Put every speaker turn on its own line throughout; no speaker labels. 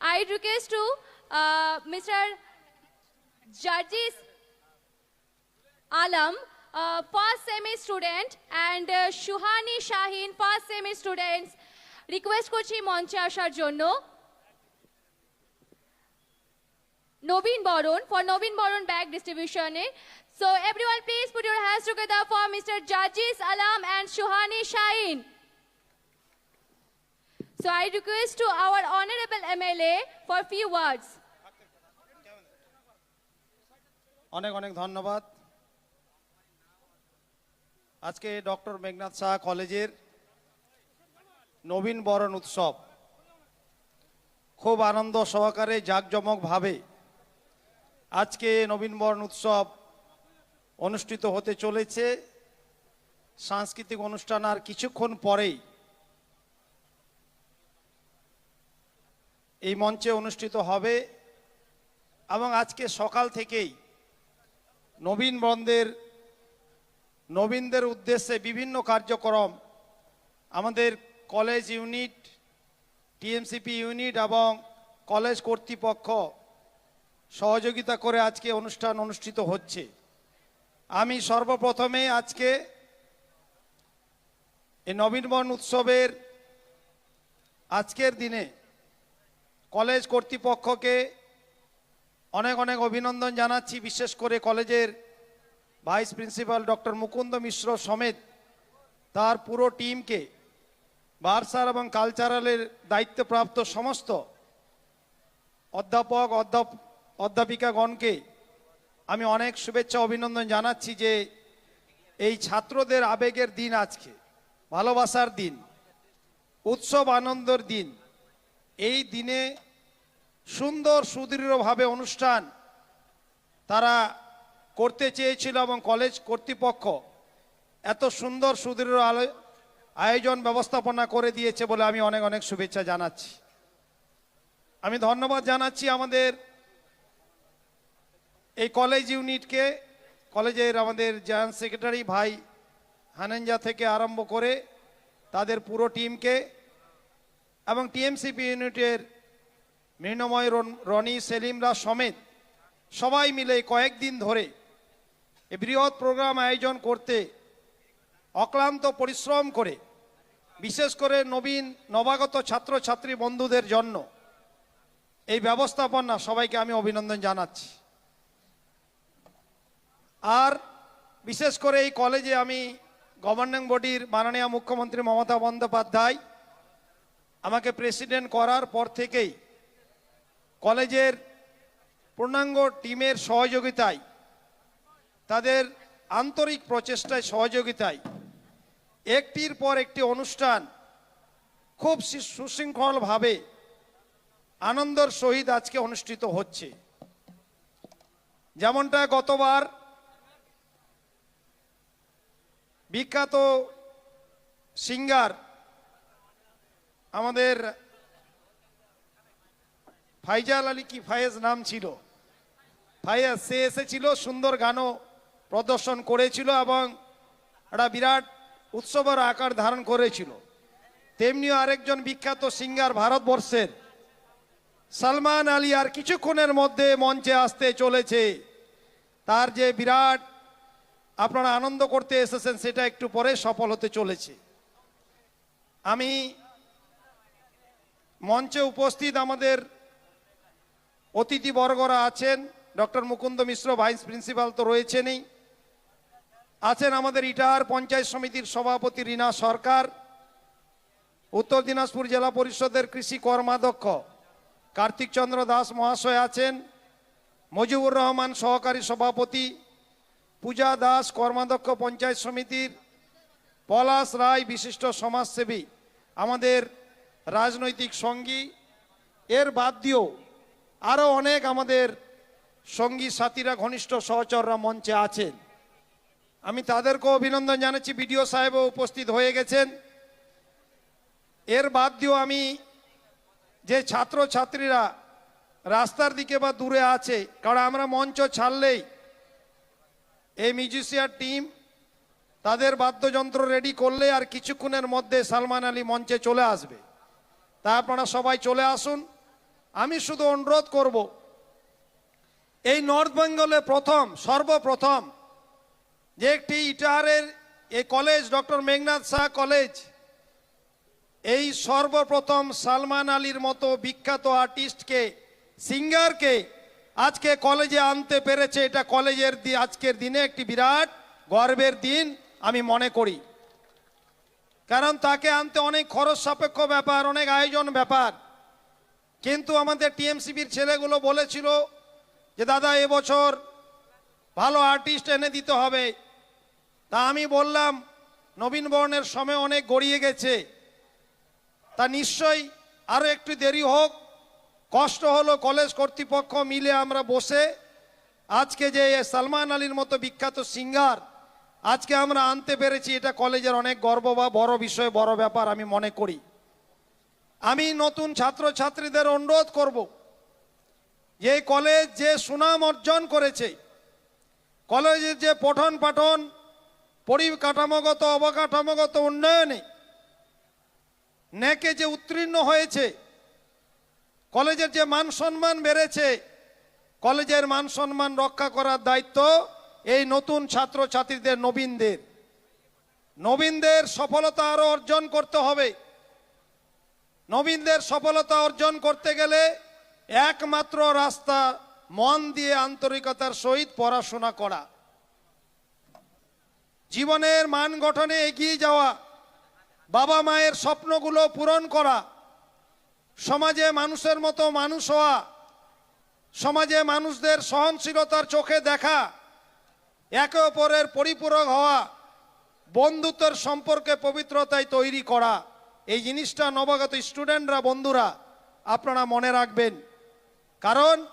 I request to uh, Mr. Judges Alam, uh, first semi student, and uh, Shuhani Shahin, first semi students, request করছি মঞ্চে আসার জন্য নবীন বরণ for নবীন বরণ bag ডিস্ট্রিবিউশনে so everyone please put your hands together for mister Jajis Alam and Suhani Shahin So I request to our honorable MLA for few words.
অনেক অনেক ধন্যবাদ। আজকে ডক্টর মেঘনাথ শাহ কলেজের নবীন বরণ উৎসব। খুব আনন্দ সহকারে জাঁকজমকভাবে আজকে নবীন বরণ উৎসব অনুষ্ঠিত হতে চলেছে। সাংস্কৃতিক অনুষ্ঠান আর কিছুক্ষণ পরেই এই মঞ্চে অনুষ্ঠিত হবে এবং আজকে সকাল থেকেই নবীন বন্ধের, নবীনদের উদ্দেশ্যে বিভিন্ন কার্যক্রম, আমাদের কলেজ ইউনিট, টিএমসিপি ইউনিট এবং কলেজ কর্তৃপক্ষ সহযোগিতা করে আজকে অনুষ্ঠান অনুষ্ঠিত হচ্ছে। আমি সর্বপ্রথমে আজকে এই নবীনবন উৎসবের আজকের দিনে কলেজ কর্তৃপক্ষকে অনেক অনেক অভিনন্দন জানাচ্ছি, বিশেষ করে কলেজের vice principal doctor Mukunda Mishra সমেত তার পুরো টিমকে, বার্সার এবং কালচারালের দায়িত্বপ্রাপ্ত সমস্ত অধ্যাপক, অধ্যাপ, অধ্যাপিকাগণকে আমি অনেক শুভেচ্ছা, অভিনন্দন জানাচ্ছি যে এই ছাত্রদের আবেগের দিন আজকে, ভালোবাসার দিন, উৎসব আনন্দর দিন। এই দিনে সুন্দর সুদৃঢ়ভাবে অনুষ্ঠান তারা করতে চেয়েছিল এবং কলেজ কর্তৃপক্ষ এত সুন্দর সুদৃঢ় আলো- আয়োজন ব্যবস্থাপনা করে দিয়েছে বলে আমি অনেক অনেক শুভেচ্ছা জানাচ্ছি। আমি ধন্যবাদ জানাচ্ছি আমাদের এই কলেজ ইউনিটকে, কলেজের আমাদের জয়েন্ট সেক্রেটারি ভাই হানেঞ্জা থেকে আরম্ভ করে তাদের পুরো টিমকে এবং টিএমসিপি ইউনিটের মৃণময় রন- সেলিমরা সমেত সবাই মিলে কয়েকদিন ধরে এই বৃহৎ প্রোগ্রাম আয়োজন করতে অক্লান্ত পরিশ্রম করে, বিশেষ করে নবীন, নবাগত ছাত্রছাত্রী বন্ধুদের জন্য এই ব্যবস্থাপনা সবাইকে আমি অভিনন্দন জানাচ্ছি। আর বিশেষ করে এই কলেজে আমি গভর্নিং বডির মাননীয় মুখ্যমন্ত্রী মমতা বন্দ্যোপাধ্যায় আমাকে প্রেসিডেন্ট করার পর থেকেই কলেজের পূর্ণাঙ্গ টিমের সহযোগিতায়, তাদের আন্তরিক প্রচেষ্টায় সহযোগিতায় একটির পর একটি অনুষ্ঠান খুব সুশৃঙ্খলভাবে আনন্দর সহিত আজকে অনুষ্ঠিত হচ্ছে। যেমনটা গতবার বিখ্যাত সিঙ্গার আমাদের ফাইজাল আলী কি ফায়েজ নাম ছিল? ফায়েজ, সে এসেছিল, সুন্দর গানও প্রদর্শন করেছিল এবং একটা বিরাট উৎসবের আকার ধারণ করেছিল। তেমনিও আরেকজন বিখ্যাত সিঙ্গার ভারতবর্ষের সালমান আলী আর কিছুক্ষণের মধ্যে মঞ্চে আসতে চলেছে। তার যে বিরাট আপনারা আনন্দ করতে এসেছেন, সেটা একটু পরে সফল হতে চলেছে। আমি মঞ্চে উপস্থিত আমাদের অতিথিবর্গরা আছেন, doctor Mukunda Mishra, vice principal তো রয়েছেনই। আছেন আমাদের ইটাহার পঞ্চায়েত সমিতির সভাপতি রীনা সরকার, উত্তর দিনাজপুর জেলা পরিষদের কৃষি কর্মাধ্যক্ষ কার্তিক চন্দ্র দাস মহাশয় আছেন, মজিবুর রহমান সহকারী সভাপতি, পূজা দাস কর্মাধ্যক্ষ পঞ্চায়েত সমিতির, পলাশ রায় বিশিষ্ট সমাজসেবী, আমাদের রাজনৈতিক সঙ্গী। এর বাদ দিয়েও আরও অনেক আমাদের সঙ্গী সাথীরা, ঘনিষ্ঠ সহচররা মঞ্চে আছেন। আমি তাদেরকেও অভিনন্দন জানাচ্ছি। বিডিও সাহেবও উপস্থিত হয়ে গেছেন। এর বাদ দিয়েও আমি যে ছাত্র ছাত্রীরা রাস্তার দিকে বা দূরে আছে, কারণ আমরা মঞ্চ ছাড়লেই এই মিউজিশিয়ার টিম তাদের বাদ্যযন্ত্র রেডি করলে আর কিছুক্ষণের মধ্যে সালমান আলী মঞ্চে চলে আসবে। তা আপনারা সবাই চলে আসুন। আমি শুধু অনুরোধ করব, এই নর্থ বেঙ্গলে প্রথম, সর্বপ্রথম, যে একটি ইটাহারের এই college, doctor Meghnath Saha college, এই সর্বপ্রথম সালমান আলীর মতো বিখ্যাত আর্টিস্টকে, সিঙ্গারকে আজকে কলেজে আনতে পেরেছে। এটা কলেজের আজকের দিনে একটি বিরাট গর্বের দিন আমি মনে করি। কারণ তাকে আনতে অনেক খরচ সাপেক্ষ ব্যাপার, অনেক আয়োজন ব্যাপার। কিন্তু আমাদের টিএমসিবির ছেলেগুলো বলেছিল যে, দাদা এবছর ভালো আর্টিস্ট এনে দিতে হবে। তা আমি বললাম, নবীন বরণের সময় অনেক গড়িয়ে গেছে। তা নিশ্চয়ই আরও একটু দেরি হোক। কষ্ট হলো কলেজ কর্তৃপক্ষ মিলে আমরা বসে, আজকে যে সালমান আলীর মতো বিখ্যাত সিঙ্গার আজকে আমরা আনতে পেরেছি। এটা কলেজের অনেক গর্ব বা বড় বিষয়, বড় ব্যাপার আমি মনে করি। আমি নতুন ছাত্রছাত্রীদের অনুরোধ করব, যে কলেজ যে সুনাম অর্জন করেছে, কলেজের যে পঠন পাঠন, পরিকাঠামোগত, অবকাঠামোগত উন্নয়নে নেকে যে উত্তীর্ণ হয়েছে, কলেজের যে মান সম্মান বেড়েছে, কলেজের মান সম্মান রক্ষা করার দায়িত্ব এই নতুন ছাত্রছাত্রীদের নবীনদের। নবীনদের সফলতা আরও অর্জন করতে হবে। নবীনদের সফলতা অর্জন করতে গেলে একমাত্র রাস্তা মন দিয়ে আন্তরিকতার সহিত পড়াশোনা করা। জীবনের মান গঠনে এগিয়ে যাওয়া, বাবা মায়ের স্বপ্নগুলো পূরণ করা, সমাজে মানুষের মতো মানুষ হওয়া, সমাজে মানুষদের সহনশীলতার চোখে দেখা, একে অপরের পরিপূরক হওয়া, বন্ধুত্বের সম্পর্কে পবিত্রতায় তৈরি করা। এই জিনিসটা নবাগত স্টুডেন্টরা, বন্ধুরা, আপনারা মনে রাখবেন। কারণ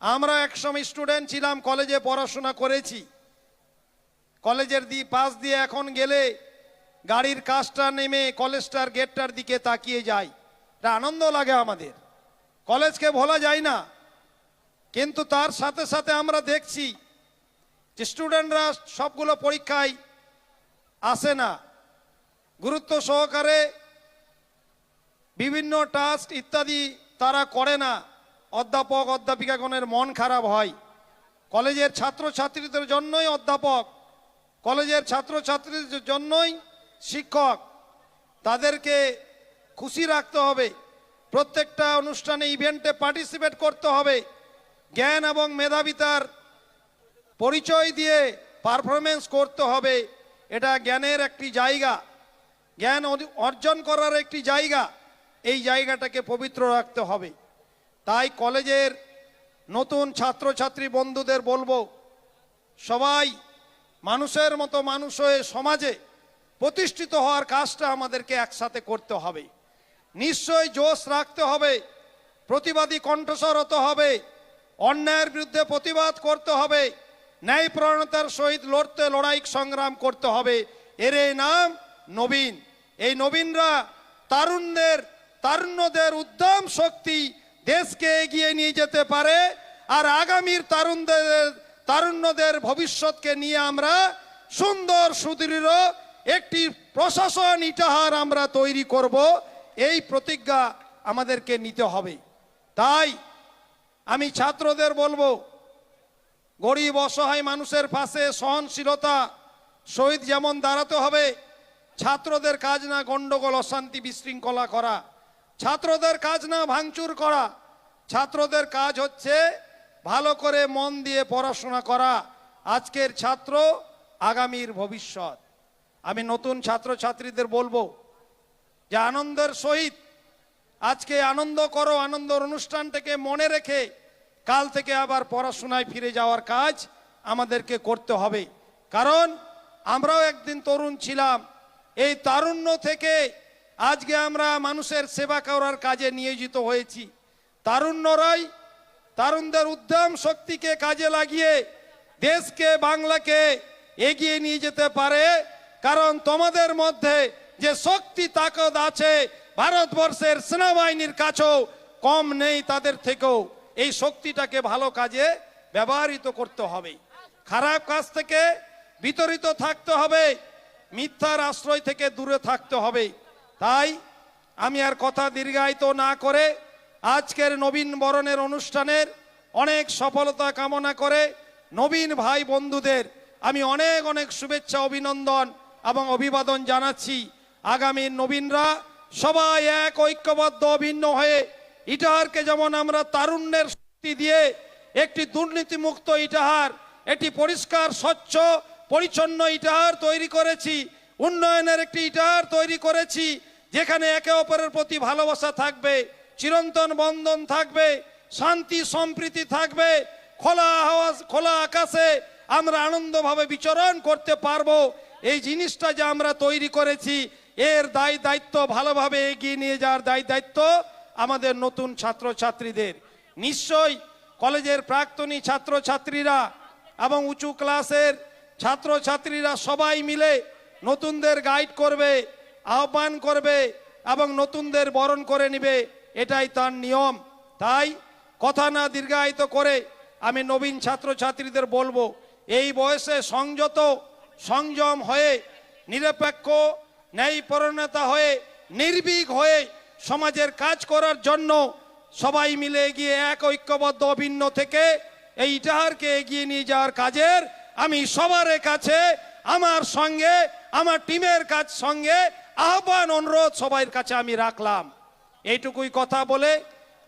আমরা একসময় স্টুডেন্ট ছিলাম, কলেজে পড়াশোনা করেছি। কলেজের দি, পাশ দিয়ে এখন গেলে গাড়ির কাজটা নেমে কলেজটার গেটটার দিকে তাকিয়ে যাই। এটা আনন্দ লাগে আমাদের। কলেজকে ভোলা যায় না। কিন্তু তার সাথে সাথে আমরা দেখছি যে স্টুডেন্টরা সবগুলো পরীক্ষায় আসে না। গুরুত্ব সহকারে বিভিন্ন টাস্ক ইত্যাদি তারা করে না। অধ্যাপক, অধ্যাপিকাগণের মন খারাপ হয়। কলেজের ছাত্রছাত্রীদের জন্যই অধ্যাপক, কলেজের ছাত্রছাত্রীদের জন্যই শিক্ষক। তাদেরকে খুশি রাখতে হবে। প্রত্যেকটা অনুষ্ঠানে ইভেন্টে পার্টিসিপেট করতে হবে। জ্ঞান এবং মেধাবিতার পরিচয় দিয়ে পারফরমেন্স করতে হবে। এটা জ্ঞানের একটি জায়গা। জ্ঞান অর্জন করার একটি জায়গা। এই জায়গাটাকে পবিত্র রাখতে হবে। তাই কলেজের নতুন ছাত্রছাত্রী বন্ধুদের বলব, সবাই মানুষের মতো মানুষ হয়ে সমাজে প্রতিষ্ঠিত হওয়ার কাজটা আমাদেরকে একসাথে করতে হবে। নিশ্চয় জোশ রাখতে হবে, প্রতিবাদী কণ্ঠস্বর হতে হবে, অন্যায়ের বিরুদ্ধে প্রতিবাদ করতে হবে, ন্যায় প্রণতার সহিত লড়তে লড়াই সংগ্রাম করতে হবে। এর নাম নবীন। এই নবীনরা তারুণ্যের তারুণ্যদের উদ্যম শক্তি দেশকে এগিয়ে নিয়ে যেতে পারে। আর আগামীর তারুণদের তারুণ্যদের ভবিষ্যৎকে নিয়ে আমরা সুন্দর, সুদৃঢ় একটি প্রশাসন ইটাহার আমরা তৈরি করব। এই প্রতিজ্ঞা আমাদেরকে নিতে হবে। তাই আমি ছাত্রদের বলব, গরিব, অসহায় মানুষের পাশে সহনশীলতা, শহীদ যেমন দাঁড়াতে হবে, ছাত্রদের কাজ না গণ্ডগোল, অশান্তি বিশৃঙ্খলা করা। ছাত্রদের কাজ না ভাঙচুর করা। ছাত্রদের কাজ হচ্ছে ভালো করে মন দিয়ে পড়াশোনা করা। আজকের ছাত্র আগামীর ভবিষ্যৎ। আমি নতুন ছাত্রছাত্রীদের বলব, যে আনন্দের সহিত আজকে আনন্দ করো, আনন্দর অনুষ্ঠানটাকে মনে রেখে কাল থেকে আবার পড়াশোনায় ফিরে যাওয়ার কাজ আমাদেরকে করতে হবে। কারণ আমরাও একদিন তরুণ ছিলাম। এই তারুণ্য থেকে আজকে আমরা মানুষের সেবা করার কাজে নিয়োজিত হয়েছি। তারুণ্যরাই তারুণদের উদ্যম শক্তিকে কাজে লাগিয়ে দেশকে, বাংলাকে এগিয়ে নিয়ে যেতে পারে। কারণ তোমাদের মধ্যে যে শক্তি, তাকত আছে, ভারতবর্ষের সেনাবাহিনীর কাছেও কম নেই তাদের থেকেও। এই শক্তিটাকে ভালো কাজে ব্যবহৃত করতে হবে। খারাপ কাজ থেকে বিতরিত থাকতে হবে, মিথ্যার আশ্রয় থেকে দূরে থাকতে হবে। তাই আমি আর কথা দীর্ঘায়িত না করে আজকের নবীন বরণের অনুষ্ঠানের অনেক সফলতা কামনা করে নবীন ভাই বন্ধুদের আমি অনেক অনেক শুভেচ্ছা, অভিনন্দন এবং অভিবাদন জানাচ্ছি। আগামী নবীনরা সবাই এক ঐক্যবদ্ধ, অভিন্ন হয়ে ইটাহারকে যেমন আমরা তারুণ্যের শক্তি দিয়ে একটি দুর্নীতিমুক্ত ইটাহার, একটি পরিষ্কার, স্বচ্ছ, পরিচ্ছন্ন ইটাহার তৈরি করেছি উন্নয়নের একটি ইটার তৈরি করেছি, যেখানে একে অপরের প্রতি ভালোবাসা থাকবে, চিরন্তন বন্ধন থাকবে, শান্তি, সম্প্রীতি থাকবে, খোলা হাওয়া খোলা আকাশে আমরা আনন্দভাবে বিচরণ করতে পারব। এই জিনিসটা যে আমরা তৈরি করেছি, এর দায় দায়িত্ব ভালোভাবে এগিয়ে নিয়ে যাওয়ার দায় দায়িত্ব আমাদের নতুন ছাত্রছাত্রীদের। নিশ্চয়ই কলেজের প্রাক্তনী ছাত্রছাত্রীরা এবং উঁচু ক্লাসের ছাত্রছাত্রীরা সবাই মিলে নতুনদের গাইড করবে, আহ্বান করবে এবং নতুনদের বরণ করে নেবে, এটাই তার নিয়ম। তাই কথা না দীর্ঘায়িত করে আমি নবীন ছাত্রছাত্রীদের বলব, এই বয়সে সংযত, সংযম হয়ে, নিরপেক্ষ ন্যায়পরণতা হয়ে, নির্ভীক হয়ে সমাজের কাজ করার জন্য সবাই মিলে এগিয়ে এক ঐক্যবদ্ধ অভিন্ন থেকে এই ইটাহারকে এগিয়ে নিয়ে যাওয়ার কাজের আমি সবার কাছে, আমার সঙ্গে আমার টিমের কাজ সঙ্গে আহ্বান, অনুরোধ সবার কাছে আমি রাখলাম। এইটুকুই কথা বলে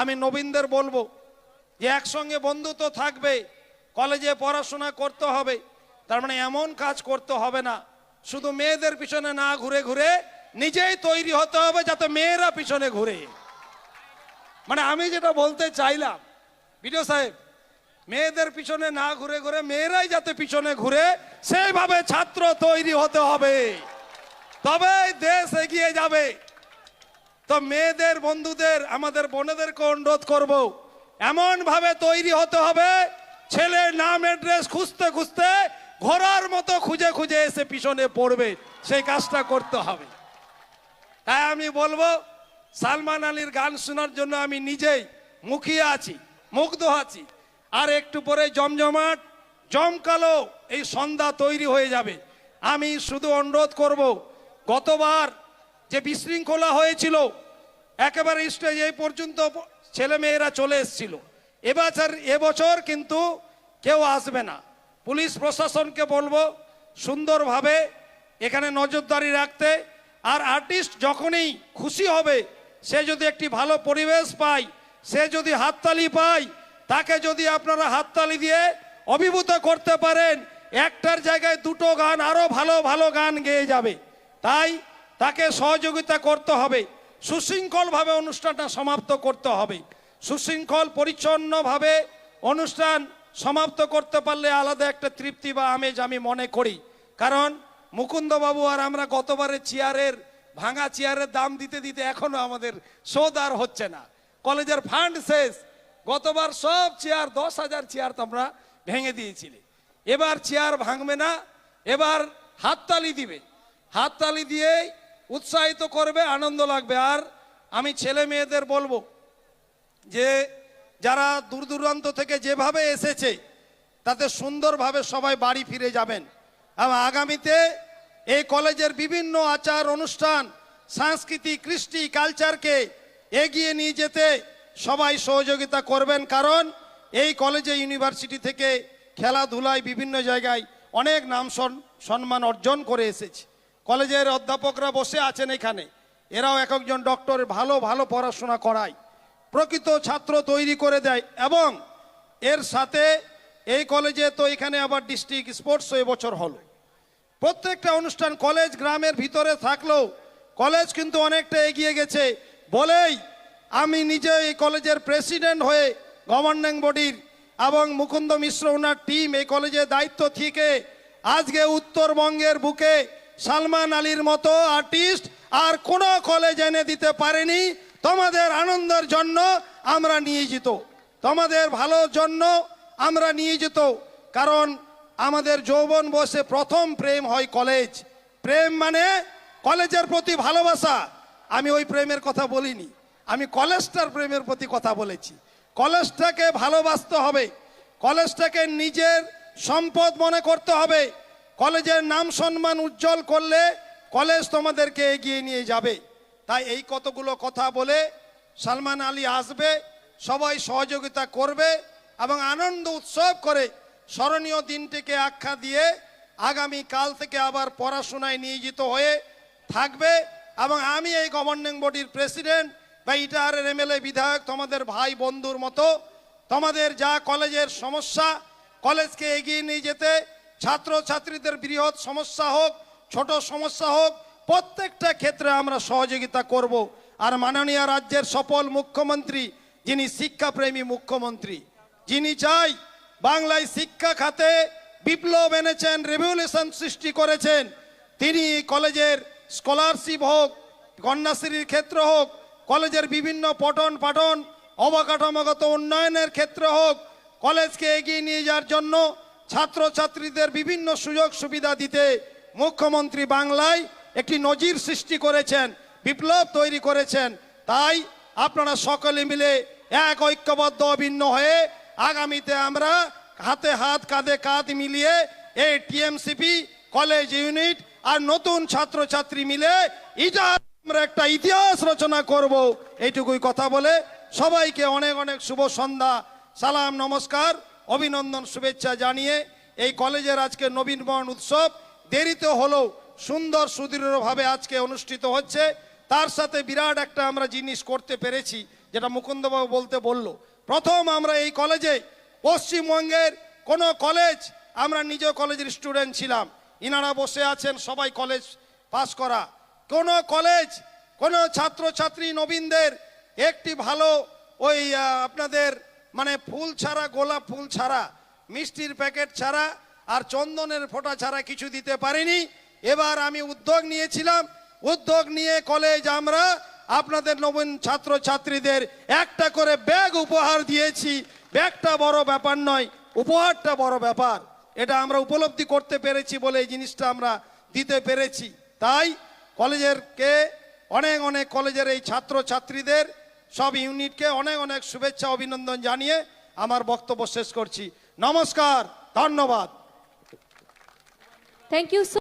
আমি নবীনদের বলব যে একসঙ্গে বন্ধুত্ব থাকবে, কলেজে পড়াশোনা করতে হবে, তার মানে এমন কাজ করতে হবে না। শুধু মেয়েদের পিছনে না ঘুরে ঘুরে নিজেই তৈরি হতে হবে যাতে মেয়েরা পিছনে ঘুরে। মানে আমি যেটা বলতে চাইলাম, বিডিও সাহেব মেয়েদের পিছনে না ঘুরে ঘুরে, মেয়েরাই যাতে পিছনে ঘুরে, সেইভাবে ছাত্র তৈরি হতে হবে। তবে দেশ এগিয়ে যাবে। তো মেয়েদের, বন্ধুদের, আমাদের বোনেদেরকে অনুরোধ করব এমন ভাবে তৈরি হতে হবে, ছেলের নাম অ্যাড্রেস খুঁজতে খুঁজতে ঘোড়ার মতো খুঁজে খুঁজে এসে পিছনে পড়বে, সেই কাজটা করতে হবে। তাই আমি বলব, সালমান আলীর গান শোনার জন্য আমি নিজেই মুখিয়ে আছি, মুগ্ধ আছি। আর একটু পরে জমজমাট, জমকালো এই সন্ধ্যা তৈরি হয়ে যাবে। আমি শুধু অনুরোধ করব, গতবার যে বিশৃঙ্খলা হয়েছিল, একেবারে স্টেজ এই পর্যন্ত ছেলে মেয়েরা চলে এসেছিল। এবছর এবছর কিন্তু কেউ আসবে না। পুলিশ প্রশাসনকে বলব, সুন্দরভাবে এখানে নজরদারি রাখতে। আর আর্টিস্ট যখনই খুশি হবে, সে যদি একটি ভালো পরিবেশ পায়, সে যদি হাততালি পায় তাকে যদি আপনারা হাততালি দিয়ে অভিভূত করতে পারেন, একটার জায়গায় দুটো গান, আরও ভালো ভালো গান গেয়ে যাবে। তাই তাকে সহযোগিতা করতে হবে। সুশৃঙ্খলভাবে অনুষ্ঠানটা সমাপ্ত করতে হবে। সুশৃঙ্খল, পরিচ্ছন্নভাবে অনুষ্ঠান সমাপ্ত করতে পারলে আলাদা একটা তৃপ্তি বা আমেজ আমি মনে করি। কারণ মুকুন্দবাবু আর আমরা গতবারে চেয়ারের, ভাঙা চেয়ারের দাম দিতে দিতে এখনও আমাদের আর হচ্ছে না। কলেজের ফান্ড শেষ। গতবার সব চেয়ার, দশ হাজার চেয়ার তোমরা ভেঙে দিয়েছিলে। এবার চেয়ার ভাঙবে না, এবার হাততালি দিবে। হাততালি দিয়ে উৎসাহিত করবে, আনন্দ লাগবে। আর আমি ছেলে মেয়েদের বলব যে, যারা দূর দূরান্ত থেকে যেভাবে এসেছে, তাতে সুন্দরভাবে সবাই বাড়ি ফিরে যাবেন। এবং আগামীতে এই কলেজের বিভিন্ন আচার, অনুষ্ঠান, সাংস্কৃতিক, কৃষ্টি, কালচারকে এগিয়ে নিয়ে যেতে সবাই সহযোগিতা করবেন, কারণ এই কলেজে, ইউনিভার্সিটি থেকে খেলাধুলায় বিভিন্ন জায়গায় অনেক নাম সম্মান অর্জন করে এসেছে। কলেজের অধ্যাপকরা বসে আছেন এখানে। এরাও এক একজন ডক্টর ভালো ভালো পড়াশোনা করায়, প্রকৃত ছাত্র তৈরি করে দেয় এবং এর সাথে এই কলেজে তো এখানে আবার ডিস্ট্রিক্ট স্পোর্টস এবছর হলো। প্রত্যেকটা অনুষ্ঠান কলেজ, গ্রামের ভিতরে থাকলেও কলেজ কিন্তু অনেকটা এগিয়ে গেছে। বলেই আমি নিজে এই কলেজের প্রেসিডেন্ট হয়ে গভর্নিং বডির এবং মুকুন্দ মিশ্র ওনার টিম এই কলেজের দায়িত্ব থেকে আজকে উত্তরবঙ্গের বুকে সালমান আলীর মতো আর্টিস্ট আর কোনো কলেজ এনে দিতে পারেনি। তোমাদের আনন্দের জন্য আমরা নিয়ে যেত তোমাদের ভালোর জন্য আমরা নিয়ে যেত কারণ আমাদের যৌবন বসে প্রথম প্রেম হয় কলেজ। প্রেম মানে কলেজের প্রতি ভালোবাসা। আমি ওই প্রেমের কথা বলিনি। আমি কলেজটার প্রেমের প্রতি কথা বলেছি। কলেজটাকে ভালোবাসতে হবে। কলেজটাকে নিজের সম্পদ মনে করতে হবে। কলেজের নাম সম্মান উজ্জ্বল করলে কলেজ তোমাদেরকে এগিয়ে নিয়ে যাবে। তাই এই কতগুলো কথা বলে সালমান আলী আসবে, সবাই সহযোগিতা করবে এবং আনন্দ উৎসব করে স্মরণীয় দিনটিকে আখ্যা দিয়ে আগামী কাল থেকে আবার পড়াশোনায় নিয়োজিত হয়ে থাকবে এবং আমি এই গভর্নিং বডির প্রেসিডেন্ট বা ইটাহারের এমএলএ বিধায়ক তোমাদের ভাই বন্ধুর মতো। তোমাদের যা কলেজের সমস্যা, কলেজকে এগিয়ে নিয়ে যেতে ছাত্র ছাত্রীদের বৃহৎ সমস্যা হোক, ছোট সমস্যা হোক, প্রত্যেকটা ক্ষেত্রে আমরা সহযোগিতা করব। আর মাননীয় রাজ্যের সফল মুখ্যমন্ত্রী, যিনি শিক্ষাপ্রেমী মুখ্যমন্ত্রী, যিনি চাই বাংলায় শিক্ষা খাতে বিপ্লব এনেছেন রেভলিউশন সৃষ্টি করেছেন। তিনি কলেজের স্কলারশিপ হোক, কন্যাশ্রীর ক্ষেত্র হোক কলেজের বিভিন্ন পঠন পাঠন, অবকাঠামোগত উন্নয়নের ক্ষেত্রে হোক, কলেজকে এগিয়ে নিয়ে যাওয়ার জন্য ছাত্রছাত্রীদের বিভিন্ন সুযোগ সুবিধা দিতে মুখ্যমন্ত্রী বাংলায় একটি নজির সৃষ্টি করেছেন, বিপ্লব তৈরি করেছেন। তাই আপনারা সকলে মিলে এক ঐক্যবদ্ধ অভিন্ন হয়ে আগামীতে আমরা হাতে হাত, কাঁধে কাঁধ মিলিয়ে এই টিএমসিপি, কলেজ ইউনিট আর নতুন ছাত্রছাত্রী মিলে এটা আমরা একটা ইতিহাস রচনা করব। এইটুকুই কথা বলে সবাইকে অনেক অনেক শুভ সন্ধ্যা। সালাম, নমস্কার, অভিনন্দন, শুভেচ্ছা জানিয়ে এই কলেজের আজকে নবীনবরণ উৎসব দেরিতে হলেও সুন্দর সুদৃঢ়ভাবে আজকে অনুষ্ঠিত হচ্ছে। তার সাথে বিরাট একটা আমরা জিনিস করতে পেরেছি, যেটা মুকুন্দবাবু বলতে বলল। প্রথম আমরা এই কলেজে পশ্চিমবঙ্গের কোনো কলেজ, আমরা নিজ কলেজের স্টুডেন্ট ছিলাম। ইনারা বসে আছেন, সবাই কলেজ পাস করা। কোনো কলেজ, কোনো ছাত্রছাত্রী নবীনদের একটি ভালো ওই আপনাদের মানে ফুল ছাড়া, গোলাপ ফুল ছাড়া, মিষ্টির প্যাকেট ছাড়া আর চন্দনের ফোঁটা ছাড়া কিছু দিতে পারিনি। এবার আমি উদ্যোগ নিয়েছিলাম। উদ্যোগ নিয়ে কলেজ আমরা আপনাদের নবীন ছাত্র ছাত্রীদের একটা করে ব্যাগ উপহার দিয়েছি। ব্যাগটা বড় ব্যাপার নয়, উপহারটা বড় ব্যাপার। এটা আমরা উপলব্ধি করতে পেরেছি বলে এই জিনিসটা আমরা দিতে পেরেছি। তাই কলেজের কে, অনেক অনেক কলেজের এই ছাত্র ছাত্রীদের সব ইউনিটকে অনেক অনেক শুভেচ্ছা, অভিনন্দন জানিয়ে আমার বক্তব্য শেষ করছি। নমস্কার, ধন্যবাদ।
Thank so